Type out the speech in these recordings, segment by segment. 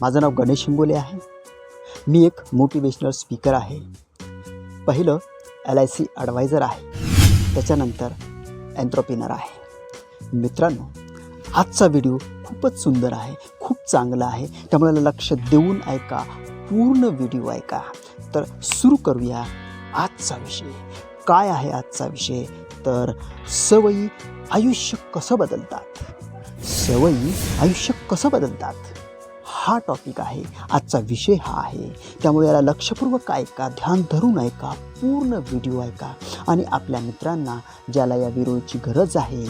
माझं नाव गणेश हिंगोले आहे. मी एक मोटिवेशनल स्पीकर आहे. पहिलं एल आय सी ॲडवायझर आहे. त्याच्यानंतर अँथ्रोपिनर आहे. मित्रांनो आजचा व्हिडिओ खूपच सुंदर आहे खूप चांगला आहे. त्यामुळे लक्ष देऊन ऐका पूर्ण व्हिडिओ ऐका. तर सुरू करूया आजचा विषय. काय आहे आजचा विषय? तर सवयी आयुष्य कसं बदलतात? सवयी आयुष्य कसं बदलतात? हा टॉपिक आहे. आजचा विषय हा आहे. त्यामुळे याला लक्षपूर्वक ऐका ध्यान धरून ऐका पूर्ण व्हिडिओ ऐका. आणि आपल्या मित्रांना ज्याला या व्हिडिओची गरज आहे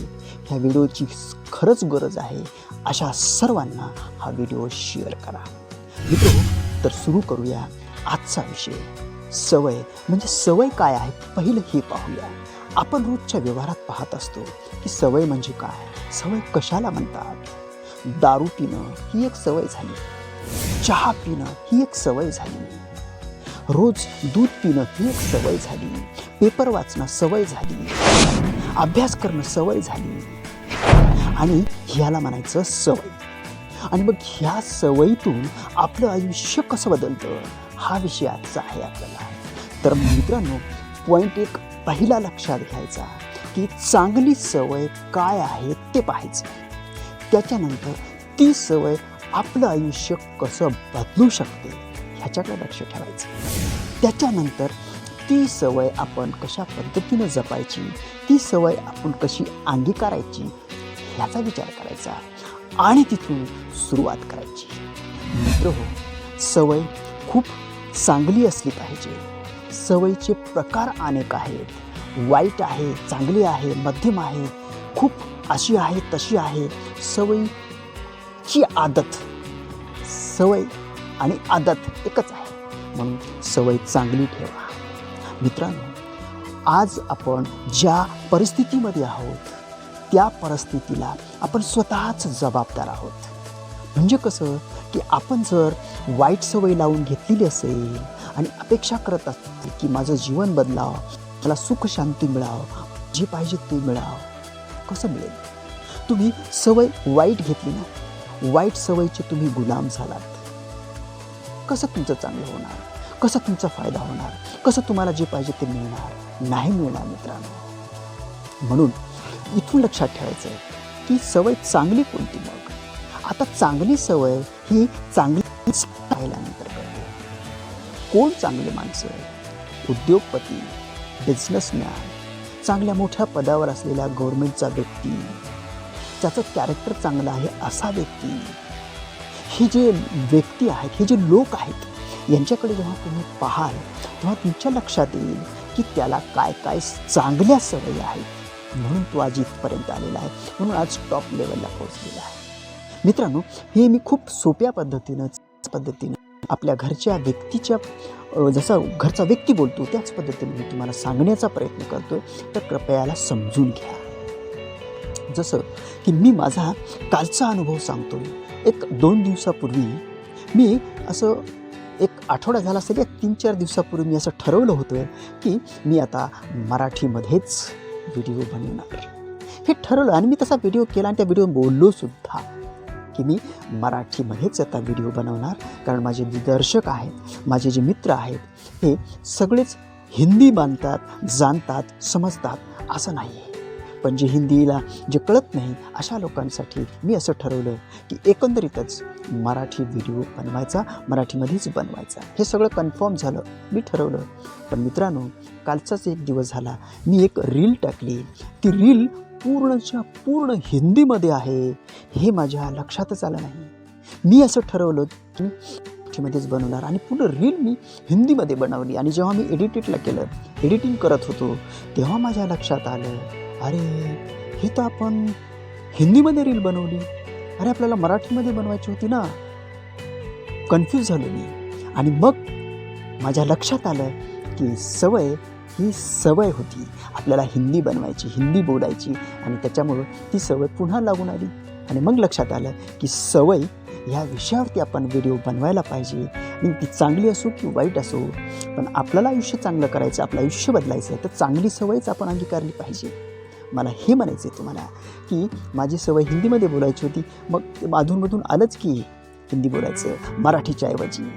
ह्या व्हिडिओची खरंच गरज आहे अशा सर्वांना हा व्हिडिओ शेअर करा. मित्र तर सुरू करूया आजचा विषय. सवय म्हणजे सवय काय आहे पहिलं हे पाहूया. आपण रोजच्या व्यवहारात पाहत असतो की सवय म्हणजे काय? सवय कशाला म्हणतात? दारू पिणं ही एक सवय झाली. चहा पिणं ही एक सवय झाली. रोज दूध पिणं ही एक सवय झाली. पेपर वाचणं सवय झाली. अभ्यास करणं सवय झाली. आणि ह्याला म्हणायचं सवय. आणि मग ह्या सवयीतून आपलं आयुष्य कसं बदलतं? हा विषय आजचा आहे आपल्याला. तर मित्रांनो पॉईंट एक पहिला लक्षात घ्यायचा की चांगली सवय काय आहे ते पाहायचं. त्याच्यानंतर ती सवय आपलं आयुष्य कसं बदलू शकते ह्याच्याकडे लक्ष ठेवायचं. त्याच्यानंतर ती सवय आपण कशा पद्धतीनं जपायची ती सवय आपण कशी अंगीकारायची ह्याचा विचार करायचा आणि तिथून सुरुवात करायची. मित्र हो सवय खूप चांगली असली पाहिजे. सवयीचे प्रकार अनेक आहेत. वाईट आहे चांगली आहे मध्यम आहे. खूप अशी आहे तशी आहे. सवयीची आदत. सवय आणि आदत एकच आहे. म्हणून सवय चांगली ठेवा. मित्रांनो आज आपण ज्या परिस्थितीमध्ये आहोत त्या परिस्थितीला आपण स्वतःच जबाबदार आहोत. म्हणजे कसं की आपण जर वाईट सवय लावून घेतलेली असेल आणि अपेक्षा करत असतील की माझं जीवन बदलावं मला सुख शांती मिळावं जे पाहिजे ते मिळावं कसं मिळेल? तुम्ही सवय वाईट घेतली ना वाईट सवयीचे तुम्ही गुलाम झालात. कसं तुमचं चांगलं होणार? कसं तुमचा फायदा होणार? कसं तुम्हाला जे पाहिजे ते मिळणार? नाही मिळणार मित्रांनो. म्हणून इथून लक्षात ठेवायचं आहे की सवय चांगली कोणती मग? आता चांगली सवय ही चांगली पाहिल्यानंतर कळते. कोण चांगले माणसं? उद्योगपती बिझनेसमॅन चांगल्या मोठ्या पदावर असलेल्या गव्हर्मेंटचा व्यक्ती. ज्याचं कॅरेक्टर चांगलं आहे असा व्यक्ती. हे जे व्यक्ती आहेत हे जे लोक आहेत यांच्याकडे जेव्हा तुम्ही पाहाल तेव्हा तुमच्या लक्षात येईल की त्याला काय काय चांगल्या सवयी आहेत. म्हणून तो आज इथपर्यंत आलेला आहे. म्हणून आज टॉप लेवलला पोहोचलेला आहे. मित्रांनो हे मी खूप सोप्या पद्धतीनं पद्धतीनं आपल्या घरच्या व्यक्तीच्या जसा घरचा व्यक्ती बोलतो त्याच पद्धतीने मी तुम्हाला सांगण्याचा प्रयत्न करतोय. तर कृपयाला समजून घ्या. जसं की मी माझा कालचा अनुभव सांगतो एक दोन दिवसापूर्वी मी असं एक आठवडा झाला असेल या तीन चार दिवसापूर्वी मी असं ठरवलं होतं की मी आता मराठीमध्येच व्हिडिओ बनवणार. हे ठरवलं आणि मी तसा व्हिडिओ केला आणि त्या व्हिडिओ बोललो सुद्धा की मी मराठीमध्येच आता व्हिडिओ बनवणार. कारण माझे जे दर्शक आहेत माझे जे मित्र आहेत हे सगळेच हिंदी बांधतात जाणतात समजतात असं नाही आहे पण जे हिंदीला जे कळत नाही अशा लोकांसाठी मी असं ठरवलं की एकंदरीतच मराठी व्हिडिओ बनवायचा मराठीमध्येच बनवायचा. हे सगळं कन्फर्म झालं मी ठरवलं. पण मित्रांनो कालचाच एक दिवस झाला. मी एक रील टाकली. ती रील पूर्णच्या पूर्ण हिंदीमध्ये आहे हे माझ्या लक्षातच आलं नाही. मी असं ठरवलं की मराठीमध्येच बनवणार आणि पूर्ण रील मी हिंदीमध्ये बनवली. आणि जेव्हा मी एडिटेडला केलं एडिटिंग करत होतो तेव्हा माझ्या लक्षात आलं अरे हे तर आपण हिंदीमध्ये रील बनवली. अरे आपल्याला मराठीमध्ये बनवायची होती ना. कन्फ्यूज झालो मी. आणि मग माझ्या लक्षात आलं की सवय ही सवय होती. आपल्याला हिंदी बनवायची हिंदी बोलायची आणि त्याच्यामुळं ती सवय पुन्हा लागून आली. आणि मग लक्षात आलं की सवय ह्या विषयावरती आपण व्हिडिओ बनवायला पाहिजे. आणि ती चांगली असो की वाईट असो पण आपल्याला आयुष्य चांगलं करायचं आपलं आयुष्य बदलायचं आहे तर चांगली सवयच आपण अंगीकारली पाहिजे. मला हे म्हणायचं आहे तुम्हाला की माझी सवय हिंदीमध्ये बोलायची होती. मग ते अधूनमधून आलंच की हिंदी बोलायचं मराठीच्या ऐवजी.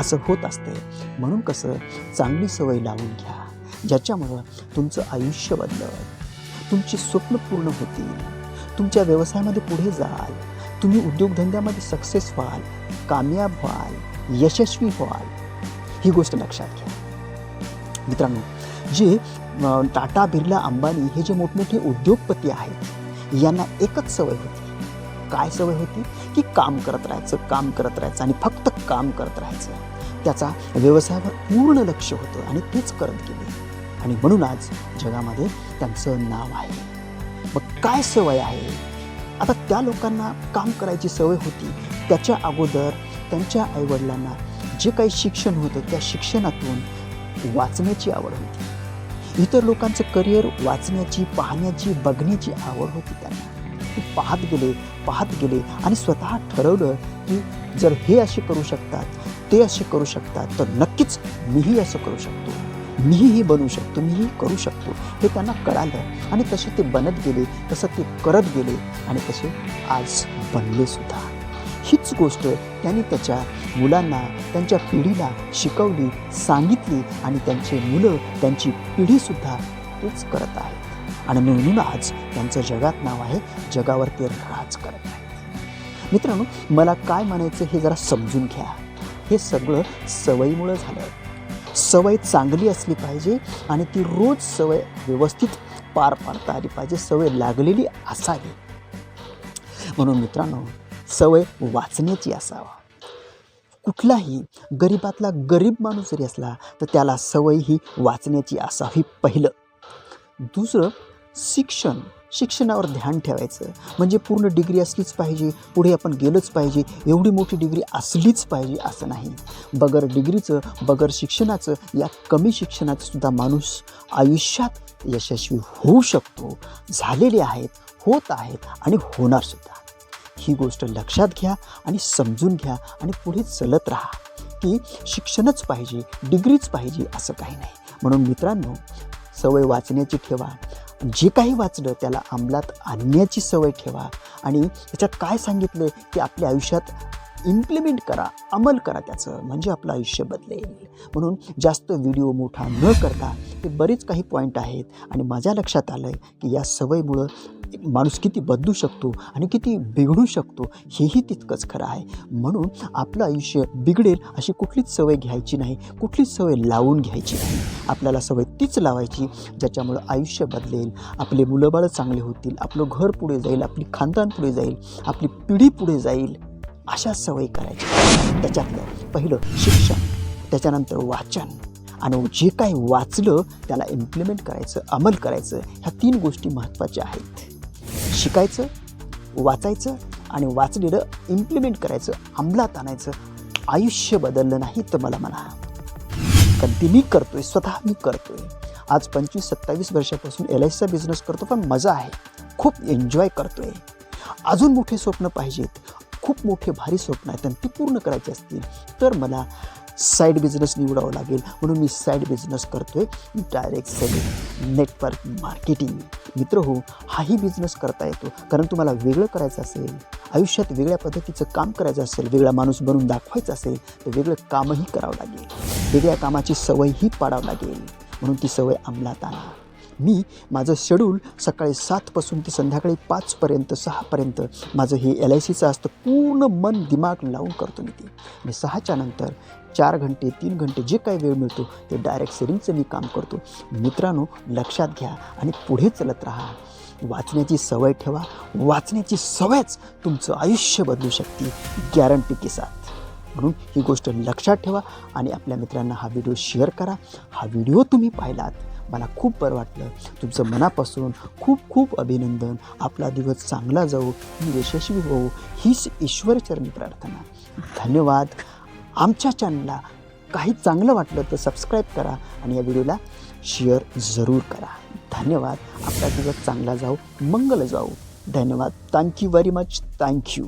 असं होत असतं. म्हणून कसं? चांगली सवय लावून घ्या. ज्याच्यामुळं तुमचं आयुष्य बदलत तुमची स्वप्न पूर्ण होतील. तुमच्या व्यवसायामध्ये पुढे जाल. तुम्ही उद्योगधंद्यामध्ये सक्सेस व्हाल. कामयाब व्हाल. यशस्वी व्हाल. ही गोष्ट लक्षात घ्या. मित्रांनो जे टाटा बिर्ला अंबानी हे जे मोठमोठे उद्योगपती आहेत यांना एकच सवय होती. काय सवय होती? की काम करत राहायचं काम करत राहायचं आणि फक्त काम करत राहायचं. त्याचा व्यवसायावर पूर्ण लक्ष होतं आणि तेच करत गेले. आणि म्हणून आज जगामध्ये त्यांचं नाव आहे. मग काय सवय आहे? आता त्या लोकांना काम करायची सवय होती. त्याच्या अगोदर त्यांच्या आईवडिलांना जे काही शिक्षण होतं त्या शिक्षणातून वाचण्याची आवड होती. इतर लोकांचं करिअर वाचण्याची पाहण्याची बघण्याची आवड होती त्यांना. ते पाहत गेले पाहत गेले आणि स्वतः ठरवलं की जर हे असे करू शकतात ते असे करू शकतात तर नक्कीच मीही असं करू शकतो. मीही बनू बनवू शकतो मीही करू शकतो. हे त्यांना कळालं आणि तसे ते बनत गेले तसं ते करत गेले आणि तसे आज बनले सुद्धा. हीच गोष्ट त्यांनी त्याच्या मुलांना त्यांच्या पिढीला शिकवली सांगितली आणि त्यांचे मुलं त्यांची पिढीसुद्धा तेच करत आहेत. आणि म्हणून आज त्यांचं जगात नाव आहे जगावर ते राज करत आहेत. मित्रांनो मला काय म्हणायचं हे जरा समजून घ्या. हे सगळं सवयीमुळं झालं. सवय चांगली असली पाहिजे आणि ती रोज सवय व्यवस्थित पार पाडता आली पाहिजे सवय लागलेली असावी. म्हणून मित्रांनो सवय वाचण्याची असावा. कुठलाही गरीबातला गरीब माणूस जरी असला तर त्याला सवय ही वाचण्याची असावी पहिलं. दुसरं शिक्षण. शिक्षणावर ध्यान ठेवायचं. म्हणजे पूर्ण डिग्री असलीच पाहिजे पुढे आपण गेलोच पाहिजे एवढी मोठी डिग्री असलीच पाहिजे असं नाही. बगर डिग्रीचं बगर शिक्षणाचं या कमी शिक्षणाचं सुद्धा माणूस आयुष्यात यशस्वी होऊ शकतो. झालेले आहेत होत आहेत आणि होणार सुद्धा. ही गोष्ट लक्षात घ्या आणि समजून घ्या आणि पुढे चलत राहा की शिक्षणच पाहिजे डिग्रीच पाहिजे असं काही नाही. म्हणून मित्रांनो सवय वाचण्याची ठेवा. जे काही वाचलं त्याला अंमलात आणण्याची सवय ठेवा. आणि त्याच्यात काय सांगितलं की आपल्या आयुष्यात इम्प्लिमेंट करा अंमल करा त्याचं म्हणजे आपलं आयुष्य बदलेल. म्हणून जास्त व्हिडिओ मोठा न करता हे बरेच काही पॉईंट आहेत आणि माझ्या लक्षात आलं आहे की या सवयीमुळं माणूस किती बदलू शकतो आणि किती बिघडू शकतो हेही तितकंच खरं आहे. म्हणून आपलं आयुष्य बिघडेल अशी कुठलीच सवय घ्यायची नाही कुठलीच सवय लावून घ्यायची नाही. आपल्याला सवय तीच लावायची ज्याच्यामुळं आयुष्य बदलेल आपले मुलंबाळं चांगले होतील आपलं घर पुढे जाईल आपली खानदान पुढे जाईल आपली पिढी पुढे जाईल. अशा सवयी करायच्या. त्याच्यातलं पहिलं शिक्षण त्याच्यानंतर वाचन. आणि जे काही वाचलं त्याला इम्प्लिमेंट करायचं अंमल करायचं ह्या तीन गोष्टी महत्त्वाच्या आहेत. शिकायचं वाचायचं आणि वाचलेलं इम्प्लिमेंट करायचं अंमलात आणायचं आयुष्य बदललं नाही तर मला म्हणा. कारण ते मी करतोय स्वतः मी करतोय. आज पंचवीस सत्तावीस वर्षापासून एल आय सीचा बिझनेस करतो पण मजा आहे. खूप एन्जॉय करतोय. अजून मोठे स्वप्न पाहिजेत. खूप मोठे भारी स्वप्न आहेत आणि ती पूर्ण करायची असतील तर मला साईड बिझनेस निवडावं लागेल. म्हणून मी साईड बिझनेस करतोय. डायरेक्ट सेलिंग नेटवर्क मार्केटिंग मित्र हो हाही बिझनेस करता येतो. कारण तुम्हाला वेगळं करायचं असेल आयुष्यात वेगळ्या पद्धतीचं काम करायचं असेल वेगळा माणूस बनून दाखवायचं असेल तर वेगळं कामही करावं लागेल. वेगळ्या कामाची सवयही पाडावं लागेल. म्हणून ती सवय अंमलात आणा. मी माझं शेड्यूल सकाळी सातपासून ते संध्याकाळी पाचपर्यंत सहापर्यंत माझं हे एल आय सीचं असतं. पूर्ण मन दिमाग लावून करतो मी ते. आणि सहाच्या नंतर चार घंटे तीन घंटे जे काही वेळ मिळतो ते डायरेक्ट सेरिंगचं मी काम करतो. मित्रांनो लक्षात घ्या आणि पुढे चलत राहा. वाचण्याची सवय ठेवा. वाचण्याची सवयच तुमचं आयुष्य बदलू शकते. गॅरंटी के साथ. म्हणून ही गोष्ट लक्षात ठेवा आणि आपल्या मित्रांना हा व्हिडिओ शेअर करा. हा व्हिडिओ तुम्ही पाहिलात. मला खूप बरं वाटलं. तुमचं मनापासून खूप खूप अभिनंदन. आपला दिवस चांगला जाऊ मी यशस्वी होऊ हीच ईश्वरचरणी प्रार्थना. धन्यवाद. आमच्या चॅनलला काही चांगलं वाटलं तर सबस्क्राईब करा आणि या व्हिडिओला शेअर जरूर करा. धन्यवाद. आपला दिवस चांगला जाऊ मंगल जाऊ धन्यवाद. Thank you very much thank you